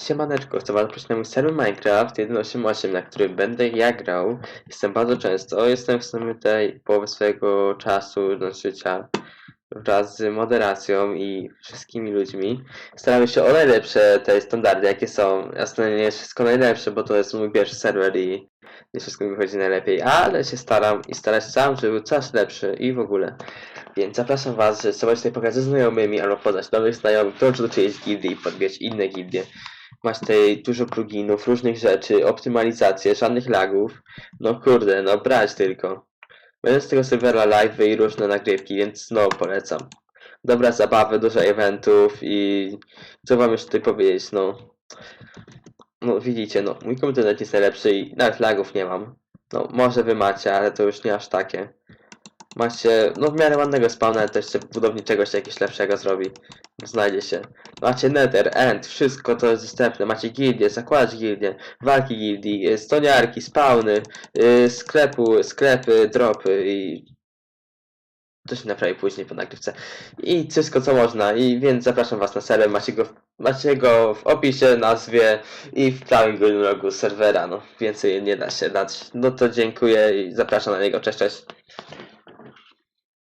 Siemaneczko, chcę was na mój serwer Minecraft 1.8.8, na który będę ja grał. Jestem bardzo często, jestem w sumie tutaj połowę swojego czasu, no, życia wraz z moderacją i wszystkimi ludźmi. Staramy się o najlepsze te standardy, jakie są. Jasne, nie jest wszystko najlepsze, bo to jest mój pierwszy serwer i nie wszystko mi wychodzi najlepiej, ale się staram i starać sam, żeby był coraz lepszy i w ogóle. Więc zapraszam was, że sobie tutaj pogadać ze znajomymi albo poznać nowych znajomych, dołączyć do czyjejś gildii i podbierać inne gildie. Masz tutaj dużo pluginów, różnych rzeczy, optymalizację, żadnych lagów. No kurde, no brać tylko. Będę z tego serwera live i różne nagrywki, więc no polecam. Dobra zabawy, dużo eventów i co wam jeszcze tutaj powiedzieć, no. No widzicie, no mój komputer jest najlepszy i nawet lagów nie mam. No może wy macie, ale to już nie aż takie. Macie, no w miarę ładnego spawna, ale też budowniczego się jakieś lepszego zrobi. Znajdzie się. Macie nether, end, wszystko to jest dostępne. Macie gildię, zakładać gildię, walki gildii, y, stoniarki, spawny, yy, sklepu, sklepy, dropy i to się naprawi później po nagrywce. I wszystko co można. I więc zapraszam was na serwer. Macie go, w- macie go w opisie, nazwie i w prawym górnym rogu serwera. No więcej nie da się dać. No to dziękuję i zapraszam na niego. Cześć, cześć.